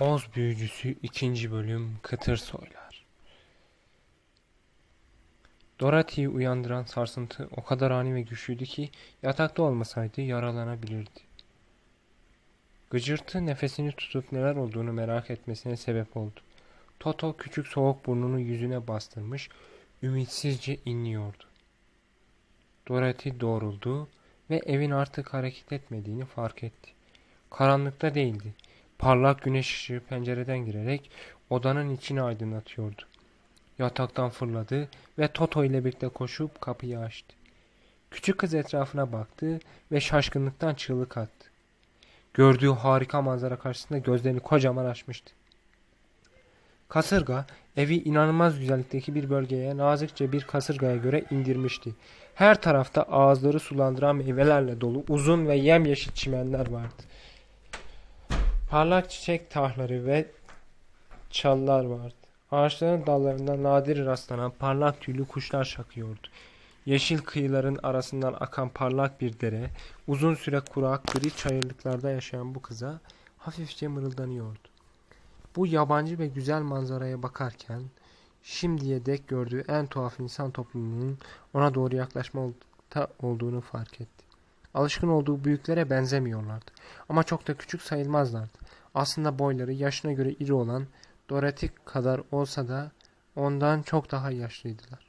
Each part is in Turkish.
Oz Büyücüsü 2. Bölüm Kıtır Soylar Dorothy'yi uyandıran sarsıntı o kadar ani ve güçlüydü ki yatakta olmasaydı yaralanabilirdi. Gıcırtı nefesini tutup neler olduğunu merak etmesine sebep oldu. Toto küçük soğuk burnunu yüzüne bastırmış, ümitsizce inliyordu. Dorothy doğruldu ve evin artık hareket etmediğini fark etti. Karanlıkta değildi. Parlak güneş ışığı pencereden girerek odanın içini aydınlatıyordu. Yataktan fırladı ve Toto ile birlikte koşup kapıyı açtı. Küçük kız etrafına baktı ve şaşkınlıktan çığlık attı. Gördüğü harika manzara karşısında gözlerini kocaman açmıştı. Kasırga evi inanılmaz güzellikteki bir bölgeye nazikçe bir kasırgaya göre indirmişti. Her tarafta ağızları sulandıran meyvelerle dolu uzun ve yemyeşil çimenler vardı. Parlak çiçek tahları ve çallar vardı. Ağaçların dallarında nadir rastlanan parlak tüylü kuşlar şakıyordu. Yeşil kıyıların arasından akan parlak bir dere, uzun süre kurak gri çayırlıklarda yaşayan bu kıza hafifçe mırıldanıyordu. Bu yabancı ve güzel manzaraya bakarken şimdiye dek gördüğü en tuhaf insan toplumunun ona doğru yaklaşmakta olduğunu fark etti. Alışkın olduğu büyüklere benzemiyorlardı. Ama çok da küçük sayılmazlardı. Aslında boyları yaşına göre iri olan Dorothy kadar olsa da ondan çok daha yaşlıydılar.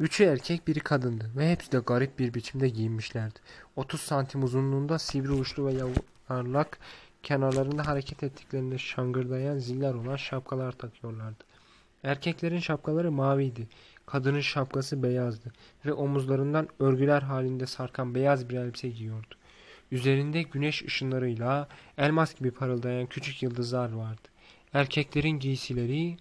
Üçü erkek biri kadındı ve hepsi de garip bir biçimde giyinmişlerdi. 30 santim uzunluğunda sivri uçlu ve yuvarlak kenarlarında hareket ettiklerinde şangırdayan ziller olan şapkalar takıyorlardı. Erkeklerin şapkaları maviydi. Kadının şapkası beyazdı ve omuzlarından örgüler halinde sarkan beyaz bir elbise giyiyordu. Üzerinde güneş ışınlarıyla elmas gibi parıldayan küçük yıldızlar vardı. Erkeklerin giysileri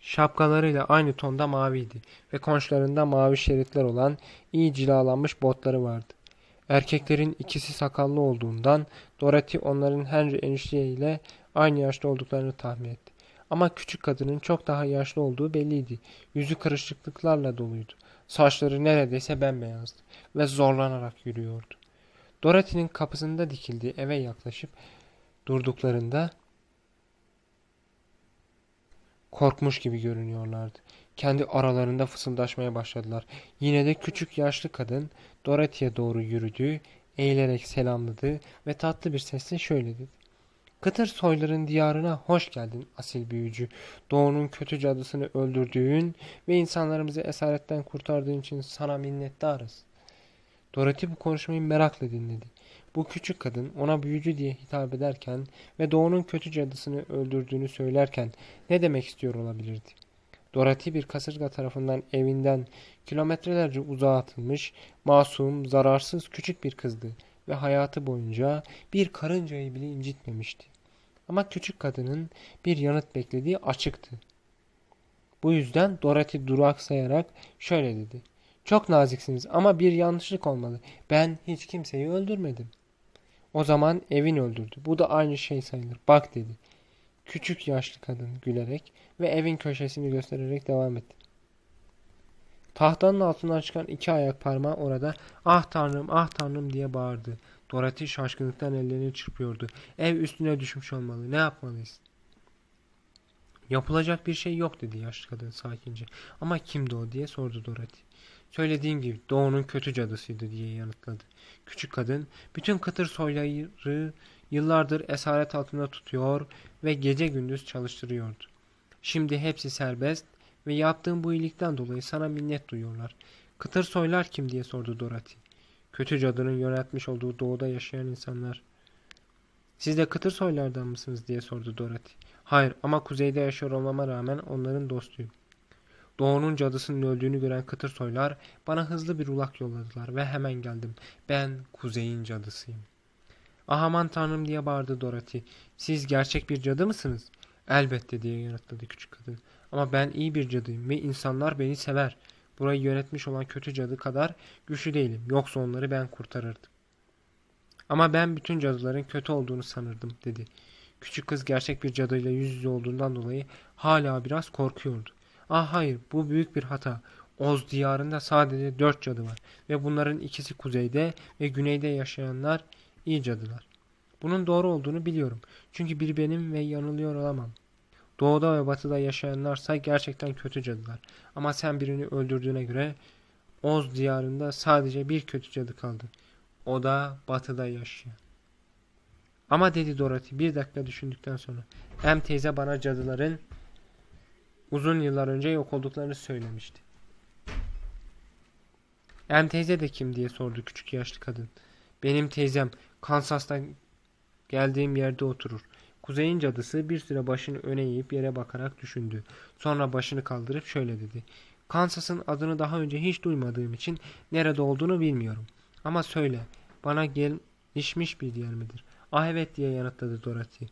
şapkalarıyla aynı tonda maviydi ve konçlarında mavi şeritler olan iyi cilalanmış botları vardı. Erkeklerin ikisi sakallı olduğundan Dorothy onların Henry enişte ile aynı yaşta olduklarını tahmin etti. Ama küçük kadının çok daha yaşlı olduğu belliydi. Yüzü kırışıklıklarla doluydu. Saçları neredeyse bembeyazdı ve zorlanarak yürüyordu. Dorothy'nin kapısında dikildiği eve yaklaşıp durduklarında korkmuş gibi görünüyorlardı. Kendi aralarında fısıldaşmaya başladılar. Yine de küçük yaşlı kadın Dorothy'ye doğru yürüdü, eğilerek selamladı ve tatlı bir sesle şöyle dedi. Kıtır soyların diyarına hoş geldin asil büyücü. Doğunun kötü cadısını öldürdüğün ve insanlarımızı esaretten kurtardığın için sana minnettarız. Dorothy bu konuşmayı merakla dinledi. Bu küçük kadın ona büyücü diye hitap ederken ve doğunun kötü cadısını öldürdüğünü söylerken ne demek istiyor olabilirdi? Dorothy bir kasırga tarafından evinden kilometrelerce uzağa atılmış, masum, zararsız küçük bir kızdı ve hayatı boyunca bir karıncayı bile incitmemişti. Ama küçük kadının bir yanıt beklediği açıktı. Bu yüzden Dorothy duraksayarak şöyle dedi. Çok naziksiniz ama bir yanlışlık olmalı. Ben hiç kimseyi öldürmedim. O zaman evin öldürdü. Bu da aynı şey sayılır. Bak dedi. Küçük yaşlı kadın gülerek ve evin köşesini göstererek devam etti. Tahtanın altından çıkan iki ayak parmağı orada ah tanrım ah tanrım diye bağırdı. Dorothy şaşkınlıktan ellerini çırpıyordu. Ev üstüne düşmüş olmalı. Ne yapmalıyız? Yapılacak bir şey yok dedi yaşlı kadın sakince. Ama kimdi o diye sordu Dorothy. Söylediğim gibi doğunun kötü cadısıydı diye yanıtladı. Küçük kadın bütün kıtır soyları yıllardır esaret altında tutuyor ve gece gündüz çalıştırıyordu. Şimdi hepsi serbest ve yaptığım bu iyilikten dolayı sana minnet duyuyorlar. Kıtır soylar kim diye sordu Dorothy. Kötü cadının yönetmiş olduğu doğuda yaşayan insanlar. Siz de kıtır soylardan mısınız diye sordu Dorothy. Hayır ama kuzeyde yaşıyor olmama rağmen onların dostuyum. Doğunun cadısının öldüğünü gören kıtır soylar bana hızlı bir ulak yolladılar ve hemen geldim. Ben kuzeyin cadısıyım. Ah aman tanrım diye bağırdı Dorothy. Siz gerçek bir cadı mısınız? Elbette diye yanıtladı küçük kadın. Ama ben iyi bir cadıyım ve insanlar beni sever. Burayı yönetmiş olan kötü cadı kadar güçlü değilim. Yoksa onları ben kurtarırdım. Ama ben bütün cadıların kötü olduğunu sanırdım dedi. Küçük kız gerçek bir cadıyla yüz yüze olduğundan dolayı hala biraz korkuyordu. Ah hayır bu büyük bir hata. Oz diyarında sadece dört cadı var ve bunların ikisi kuzeyde ve güneyde yaşayanlar iyi cadılar. Bunun doğru olduğunu biliyorum. Çünkü bir benim ve yanılıyor olamam. Doğuda ve batıda yaşayanlarsa gerçekten kötü cadılar. Ama sen birini öldürdüğüne göre Oz diyarında sadece bir kötü cadı kaldı. O da batıda yaşayan. Ama dedi Dorothy bir dakika düşündükten sonra. Em teyze bana cadıların uzun yıllar önce yok olduklarını söylemişti. Em teyze de kim diye sordu küçük yaşlı kadın. Benim teyzem Kansas'tan geldiğim yerde oturur. Kuzeyin cadısı bir süre başını öne eğip yere bakarak düşündü. Sonra başını kaldırıp şöyle dedi. Kansas'ın adını daha önce hiç duymadığım için nerede olduğunu bilmiyorum. Ama söyle, bana gelişmiş bir yer midir? Ah evet diye yanıtladı Dorothy.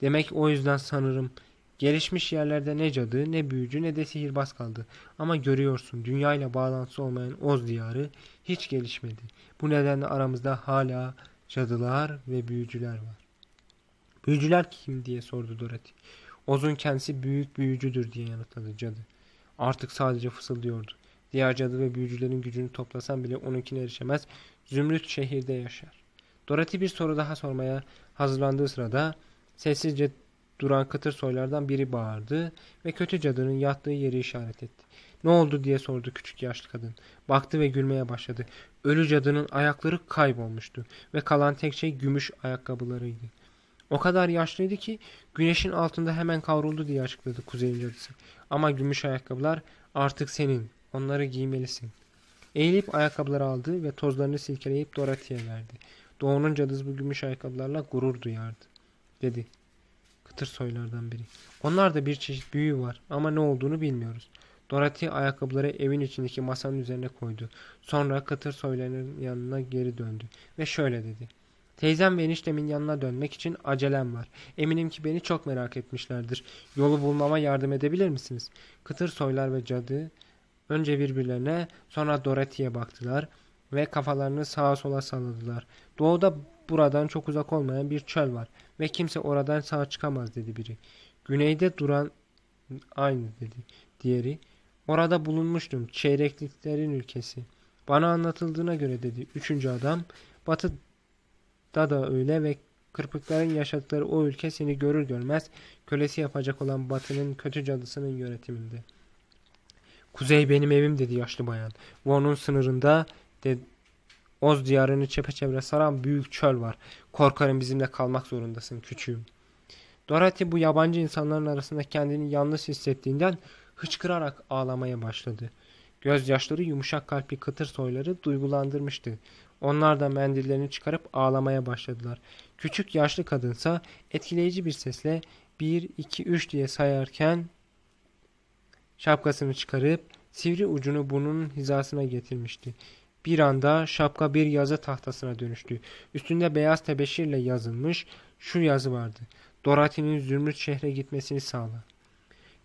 Demek o yüzden sanırım gelişmiş yerlerde ne cadı, ne büyücü, ne de sihirbaz kaldı. Ama görüyorsun dünyayla bağlantısı olmayan Oz diyarı hiç gelişmedi. Bu nedenle aramızda hala cadılar ve büyücüler var. Büyücüler kim diye sordu Dorothy. Oz'un kendisi büyük büyücüdür diye yanıtladı cadı. Artık sadece fısıldıyordu. Diğer cadı ve büyücülerin gücünü toplasan bile onunkine erişemez. Zümrüt şehirde yaşar. Dorothy bir soru daha sormaya hazırlandığı sırada sessizce duran kıtır soylardan biri bağırdı ve kötü cadının yattığı yeri işaret etti. Ne oldu diye sordu küçük yaşlı kadın. Baktı ve gülmeye başladı. Ölü cadının ayakları kaybolmuştu ve kalan tek şey gümüş ayakkabılarıydı. O kadar yaşlıydı ki güneşin altında hemen kavruldu diye açıkladı kuzeyin cadısı. Ama gümüş ayakkabılar artık senin. Onları giymelisin. Eğilip ayakkabıları aldı ve tozlarını silkeleyip Dorothy'ye verdi. Doğu'nun cadısı bu gümüş ayakkabılarla gurur duyardı. Dedi. Kıtır soylardan biri. Onlar da bir çeşit büyü var ama ne olduğunu bilmiyoruz. Dorothy ayakkabıları evin içindeki masanın üzerine koydu. Sonra kıtır soylarının yanına geri döndü ve şöyle dedi. Teyzem ve eniştemin yanına dönmek için acelem var. Eminim ki beni çok merak etmişlerdir. Yolu bulmama yardım edebilir misiniz? Kıtır soylar ve cadı önce birbirlerine sonra Dorothy'ye baktılar ve kafalarını sağa sola salladılar. Doğuda buradan çok uzak olmayan bir çöl var ve kimse oradan sağ çıkamaz dedi biri. Güneyde duran aynı dedi diğeri. Orada bulunmuştum çeyrekliklerin ülkesi. Bana anlatıldığına göre dedi üçüncü adam. Batı da da öyle ve kırpıkların yaşadıkları o ülke seni görür görmez kölesi yapacak olan Batı'nın kötü cadısının yönetiminde. Kuzey benim evim dedi yaşlı bayan. Bu onun sınırında de Oz diyarını çepeçevre saran büyük çöl var. Korkarım bizimle kalmak zorundasın küçüğüm. Dorothy bu yabancı insanların arasında kendini yalnız hissettiğinden hıçkırarak ağlamaya başladı. Gözyaşları yumuşak kalpli kıtır soyları duygulandırmıştı. Onlar da mendillerini çıkarıp ağlamaya başladılar. Küçük yaşlı kadınsa etkileyici bir sesle 1, 2, 3 diye sayarken şapkasını çıkarıp sivri ucunu burnunun hizasına getirmişti. Bir anda şapka bir yazı tahtasına dönüştü. Üstünde beyaz tebeşirle yazılmış şu yazı vardı. Dorothy'nin Zümrüt şehre gitmesini sağla.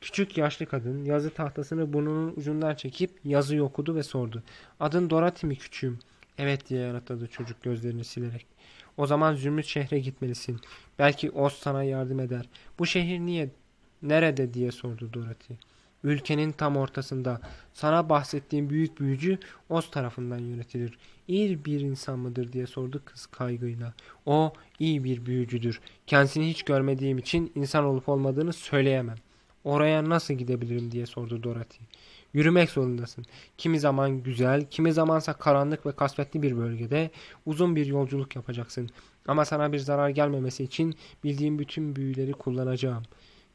Küçük yaşlı kadın yazı tahtasını burnunun ucundan çekip yazıyı okudu ve sordu. Adın Dorothy mi küçüğüm? Evet diye yanıtladı çocuk gözlerini silerek. O zaman Zümrüt şehre gitmelisin. Belki Oz sana yardım eder. Bu şehir niye, nerede diye sordu Dorothy. Ülkenin tam ortasında. Sana bahsettiğim büyük büyücü Oz tarafından yönetilir. İyi bir insan mıdır diye sordu kız kaygıyla. O iyi bir büyücüdür. Kendisini hiç görmediğim için insan olup olmadığını söyleyemem. Oraya nasıl gidebilirim diye sordu Dorothy. Yürümek zorundasın. Kimi zaman güzel, kimi zamansa karanlık ve kasvetli bir bölgede uzun bir yolculuk yapacaksın. Ama sana bir zarar gelmemesi için bildiğim bütün büyüleri kullanacağım.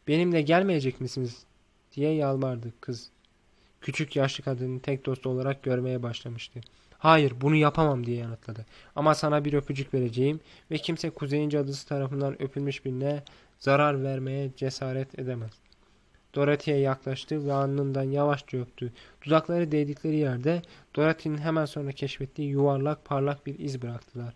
Benimle gelmeyecek misiniz? diye yalvardı kız. Küçük yaşlı kadını tek dost olarak görmeye başlamıştı. Hayır bunu yapamam diye yanıtladı. Ama sana bir öpücük vereceğim ve kimse kuzeyin cadısı tarafından öpülmüş birine zarar vermeye cesaret edemez. Dorothy'ye yaklaştı ve alnından yavaşça öptü. Dudakları değdikleri yerde Dorothy'nin hemen sonra keşfettiği yuvarlak parlak bir iz bıraktılar.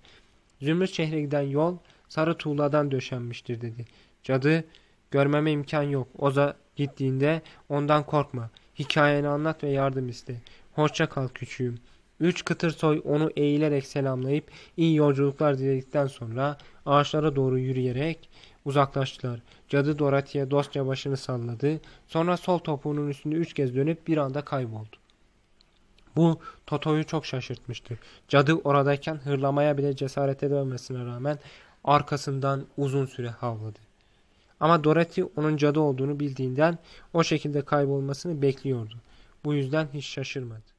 Zümrüt şehre giden yol sarı tuğladan döşenmiştir dedi. Cadı görmeme imkan yok. Oza gittiğinde ondan korkma. Hikayeni anlat ve yardım iste. Hoşça kal küçüğüm. Üç kıtır soy onu eğilerek selamlayıp iyi yolculuklar diledikten sonra ağaçlara doğru yürüyerek uzaklaştılar. Cadı Dorothy'ye dostça başını salladı. Sonra sol topuğunun üstünde üç kez dönüp bir anda kayboldu. Bu Toto'yu çok şaşırtmıştı. Cadı oradayken hırlamaya bile cesaret edememesine rağmen arkasından uzun süre havladı. Ama Dorothy onun cadı olduğunu bildiğinden o şekilde kaybolmasını bekliyordu. Bu yüzden hiç şaşırmadı.